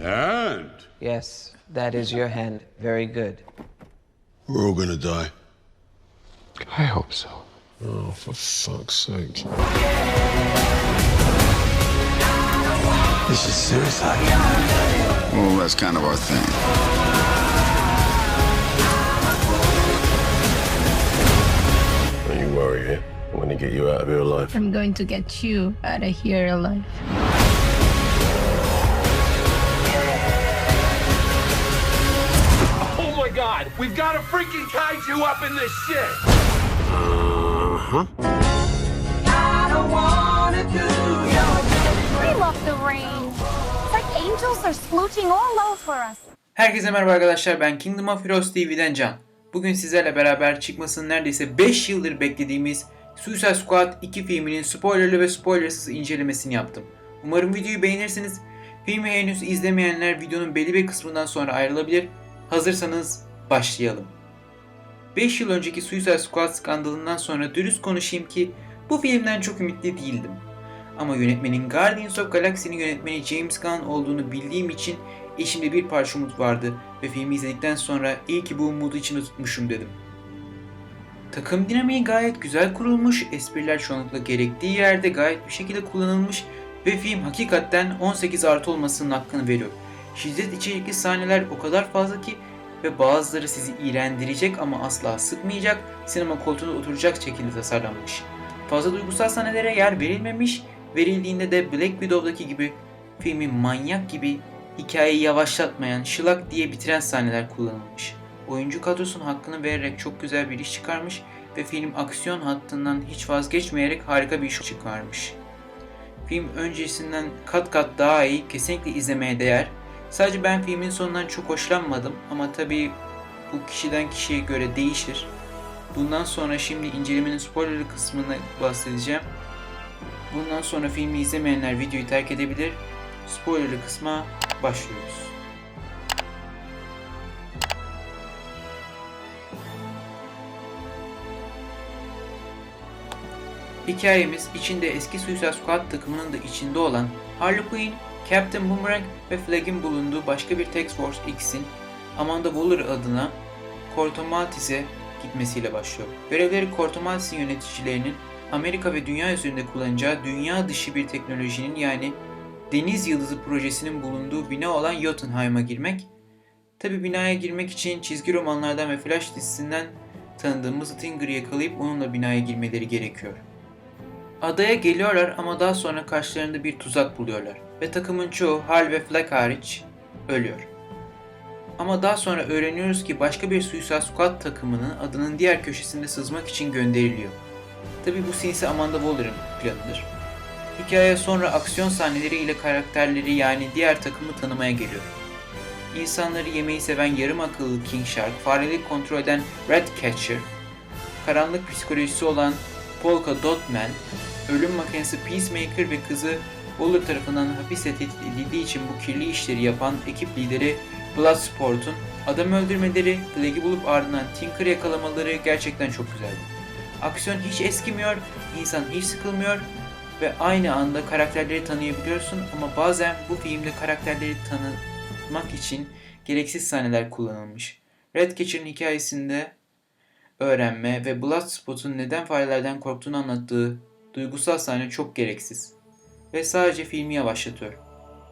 And Yes, that is your hand. Very good. we're all gonna die. I hope so. Oh, for fuck's sake. This is suicide. Well, that's kind of our thing. Don't you worry, eh? I'm gonna get you out of here alive. I'm going to get you out of here alive. God, we've got a freaking kaiju up in this shit! We love the rain. It's like angels are splooching all over us. Herkese merhaba arkadaşlar ben Kingdom of Heroes TV'den Can. Bugün sizlerle beraber çıkmasını neredeyse 5 yıldır beklediğimiz Suicide Squad 2 filminin spoilerlı ve spoilersız incelemesini yaptım. Umarım videoyu beğenirsiniz. Filmi henüz izlemeyenler videonun belli bir kısmından sonra ayrılabilir. Hazırsanız başlayalım. 5 yıl önceki Suicide Squad skandalından sonra dürüst konuşayım ki bu filmden çok ümitli değildim. Ama yönetmenin Guardians of Galaxy'nin yönetmeni James Gunn olduğunu bildiğim için içimde bir parça umut vardı ve filmi izledikten sonra iyi ki bu umudu içimde tutmuşum dedim. Takım dinamiği gayet güzel kurulmuş, espriler çoğunlukla gerektiği yerde gayet bir şekilde kullanılmış ve film hakikaten 18 artı olmasının hakkını veriyor. Şiddet içerikli sahneler o kadar fazla ki ve bazıları sizi iğrendirecek ama asla sıkmayacak, sinema koltuğuna oturacak şekilde tasarlanmış. Fazla duygusal sahnelere yer verilmemiş, verildiğinde de Black Widow'daki gibi filmi manyak gibi hikayeyi yavaşlatmayan, şılak diye bitiren sahneler kullanılmış. Oyuncu kadrosunun hakkını vererek çok güzel bir iş çıkarmış ve film aksiyon hattından hiç vazgeçmeyerek harika bir iş çıkarmış. Film öncesinden kat kat daha iyi, kesinlikle izlemeye değer. Sadece ben filmin sonundan çok hoşlanmadım ama tabii bu kişiden kişiye göre değişir. Bundan sonra şimdi incelemenin spoilerlı kısmını bahsedeceğim. Bundan sonra filmi izlemeyenler videoyu terk edebilir. Spoilerlı kısma başlıyoruz. Hikayemiz içinde eski Suicide Squad takımının da içinde olan Harley Quinn, Captain Boomerang ve Flag'in bulunduğu başka bir Task Force X'in Amanda Waller adına Cortomaltis'e gitmesiyle başlıyor. Görevleri Cortomaltis'in yöneticilerinin Amerika ve dünya üzerinde kullanacağı dünya dışı bir teknolojinin yani Deniz Yıldızı projesinin bulunduğu bina olan Jotunheim'a girmek. Tabi binaya girmek için çizgi romanlardan ve Flash dizisinden tanıdığımız Stinger'ı yakalayıp onunla binaya girmeleri gerekiyor. Adaya geliyorlar ama daha sonra karşılarında bir tuzak buluyorlar ve takımın çoğu Hal ve Flag hariç ölüyor. Ama daha sonra öğreniyoruz ki başka bir Suicide Squad takımının adının diğer köşesinde sızmak için gönderiliyor. Tabi bu sinsi Amanda Waller'ın planıdır. Hikaye sonra aksiyon sahneleri ile karakterleri yani diğer takımı tanımaya geliyor. İnsanları yemeyi seven yarım akıllı King Shark, farelik kontrol eden Ratcatcher, karanlık psikolojisi olan Polka Dot Man, ölüm makinesi Peacemaker ve kızı Waller tarafından hapiste tehdit edildiği için bu kirli işleri yapan ekip lideri Bloodsport'un adam öldürmeleri, Flag'i bulup ardından Tinker yakalamaları gerçekten çok güzeldi. Aksiyon hiç eskimiyor, insan hiç sıkılmıyor ve aynı anda karakterleri tanıyabiliyorsun ama bazen bu filmde karakterleri tanımak için gereksiz sahneler kullanılmış. Redcatcher'ın hikayesinde öğrenme ve Bloodspot'un neden farelerden korktuğunu anlattığı duygusal sahne çok gereksiz ve sadece filmi yavaşlatıyor.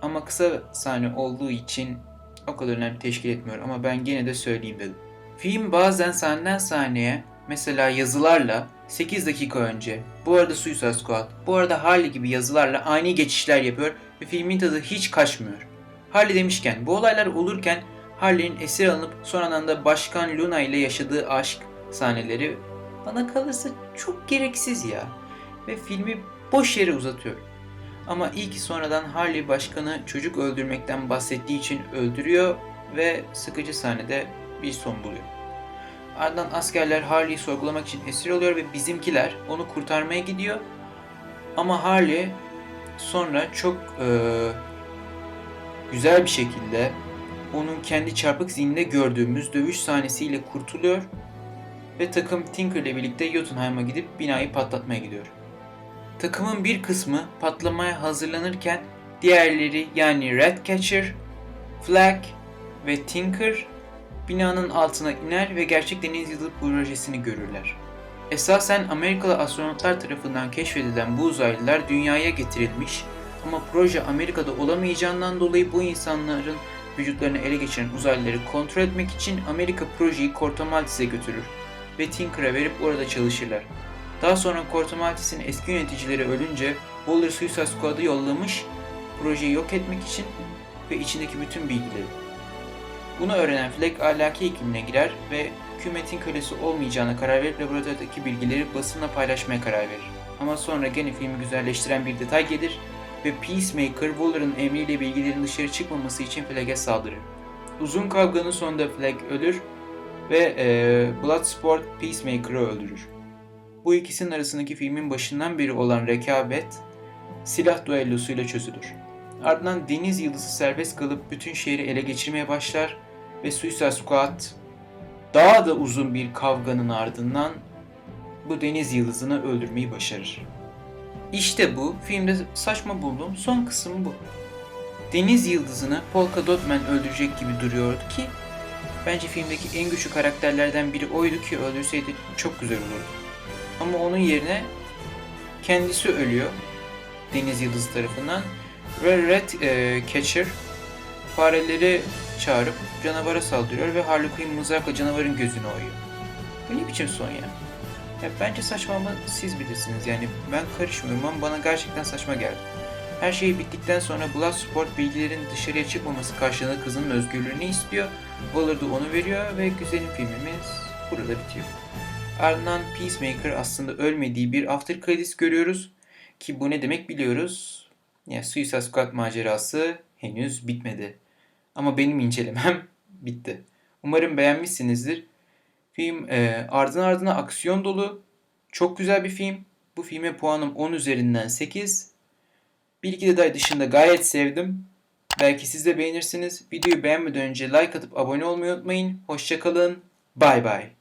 Ama kısa sahne olduğu için o kadar önemli teşkil etmiyor ama ben gene de söyleyeyim dedim. Film bazen sahneden sahneye mesela yazılarla 8 dakika önce bu arada Suicide Squad, bu arada Harley gibi yazılarla ani geçişler yapıyor ve filmin tadı hiç kaçmıyor. Harley demişken bu olaylar olurken Harley'nin esir alınıp sonradan da Başkan Luna ile yaşadığı aşk sahneleri bana kalırsa çok gereksiz ya ve filmi boş yere uzatıyor. Ama iyi ki sonradan Harley başkanı çocuk öldürmekten bahsettiği için öldürüyor ve sıkıcı sahnede bir son buluyor. Ardından askerler Harley'i sorgulamak için esir oluyor ve bizimkiler onu kurtarmaya gidiyor. Ama Harley sonra çok eee, güzel bir şekilde onun kendi çarpık zihninde gördüğümüz dövüş sahnesiyle kurtuluyor ve takım Tinker ile birlikte Jotunheim'a gidip binayı patlatmaya gidiyor. Takımın bir kısmı patlamaya hazırlanırken diğerleri yani Ratcatcher Flag ve Tinker binanın altına iner ve gerçek deniz yılı projesini görürler. Esasen Amerikalı astronotlar tarafından keşfedilen bu uzaylılar dünyaya getirilmiş ama proje Amerika'da olamayacağından dolayı bu insanların vücutlarını ele geçiren uzaylıları kontrol etmek için Amerika projeyi Corto Maltes'e götürür ve Tinker'a verip orada çalışırlar. Daha sonra Corto Maltes'in eski yöneticileri ölünce Waller Suicide Squad'ı yollamış projeyi yok etmek için ve içindeki bütün bilgileri. Bunu öğrenen Fleck ahlaki hekimine girer ve hükümetin kölesi olmayacağına karar verip laboratuvardaki bilgileri basınla paylaşmaya karar verir. Ama sonra gene filmi güzelleştiren bir detay gelir ve Peacemaker Waller'ın emriyle bilgilerin dışarı çıkmaması için Fleck'e saldırır. Uzun kavganın sonunda Fleck ölür ve e, Bloodsport Peacemaker'ı öldürür. Bu ikisinin arasındaki filmin başından beri olan rekabet silah duellosuyla çözülür. Ardından deniz yıldızı serbest kalıp bütün şehri ele geçirmeye başlar ve Suicide Squad daha da uzun bir kavganın ardından bu deniz yıldızını öldürmeyi başarır. İşte bu filmde saçma bulduğum son kısım bu. Deniz yıldızını Polka Dotman öldürecek gibi duruyordu ki bence filmdeki en güçlü karakterlerden biri oydu ki öldürseydi çok güzel olurdu. Ama onun yerine kendisi ölüyor Deniz Yıldızı tarafından ve Red e, Catcher fareleri çağırıp canavara saldırıyor ve Harley Quinn mızrakla canavarın gözünü oyuyor. Bu ne biçim son ya? ya bence saçma ama siz bilirsiniz yani ben karışmıyorum ama bana gerçekten saçma geldi. Her şey bittikten sonra Bloodsport bilgilerin dışarıya çıkmaması karşılığında kızının özgürlüğünü istiyor. Waller da onu veriyor ve güzelim filmimiz burada bitiyor. Ardından Peacemaker aslında ölmediği bir after credits görüyoruz. Ki bu ne demek biliyoruz. Ya Suicide Squad macerası henüz bitmedi. Ama benim incelemem bitti. Umarım beğenmişsinizdir. Film e, ardın ardına aksiyon dolu. Çok güzel bir film. Bu filme puanım 10 üzerinden 8. Bir iki detay dışında gayet sevdim. Belki siz de beğenirsiniz. Videoyu beğenmeden önce like atıp abone olmayı unutmayın. Hoşçakalın. Bay bay.